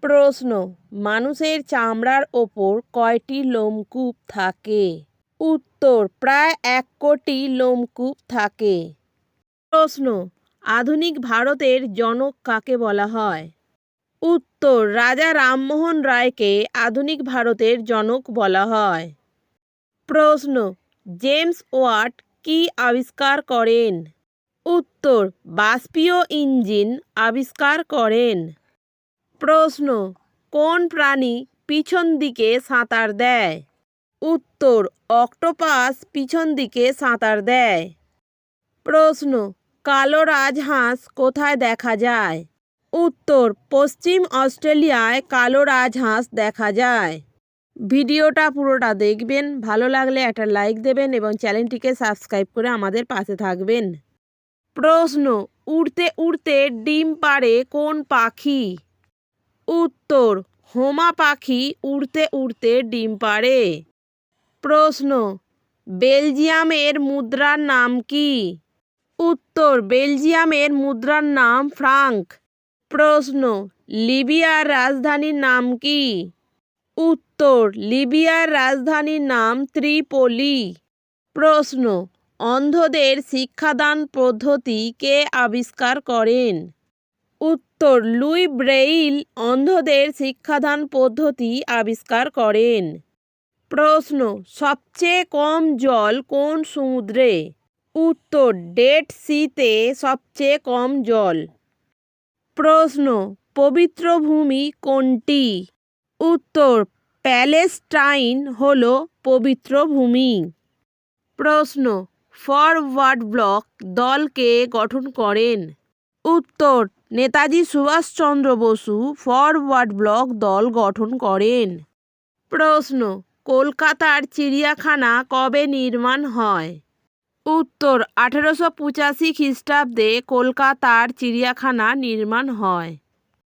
প্রশ্ন, মানুষের চামড়ার ওপর কয়টি লোমকূপ থাকে? উত্তর, প্রায় এক কোটি লোমকূপ থাকে। প্রশ্ন, আধুনিক ভারতের জনক কাকে বলা হয়? উত্তর, রাজা রামমোহন রায়কে আধুনিক ভারতের জনক বলা হয়। প্রশ্ন, জেমস ওয়াট কী আবিষ্কার করেন? উত্তর, বাষ্পীয় ইঞ্জিন আবিষ্কার করেন। প্রশ্ন, কোন প্রাণী পিছন দিকে সাঁতার দেয়? উত্তর, অক্টোপাস পিছন দিকে সাঁতার দেয়। প্রশ্ন, কালো রাজহাঁস কোথায় দেখা যায়? উত্তর, পশ্চিম অস্ট্রেলিয়ায় কালো রাজহাঁস দেখা যায়। ভিডিওটা পুরোটা দেখবেন, ভালো লাগলে একটা লাইক দেবেন এবং চ্যানেলটিকে সাবস্ক্রাইব করে আমাদের পাশে থাকবেন। প্রশ্ন, উড়তে উড়তে ডিম পাড়ে কোন পাখি? উত্তর, হোমা পাখি উড়তে উড়তে ডিম পাড়ে। প্রশ্ন, বেলজিয়ামের মুদ্রার নাম কি? উত্তর, বেলজিয়ামের মুদ্রার নাম ফ্রাঙ্ক। প্রশ্ন, লিবিয়ার রাজধানীর নাম কি? উত্তর, লিবিয়ার রাজধানীর নাম ত্রিপলি। প্রশ্ন, অন্ধদের শিক্ষাদান পদ্ধতি কে আবিষ্কার করেন? উত্তর, লুই ব্রেইল অন্ধদের শিক্ষাদান পদ্ধতি আবিষ্কার করেন। প্রশ্ন, সবচেয়ে কম জল কোন সমুদ্রে? উত্তর, ডেড সিতে সবচেয়ে কম জল। প্রশ্ন, পবিত্র ভূমি কোনটি? উত্তর, প্যালেস্টাইন হল পবিত্র ভূমি। প্রশ্ন, ফরওয়ার্ড ব্লক দলকে গঠন করেন। উত্তর নেতাজি সুভাষচন্দ্র বসু ফরওয়ার্ড ব্লক দল গঠন করেন। প্রশ্ন, কলকাতার চিড়িয়াখানা কবে নির্মাণ হয়? উত্তর, আঠেরোশো পঁচাশি খ্রিস্টাব্দে কলকাতার চিড়িয়াখানা নির্মাণ হয়।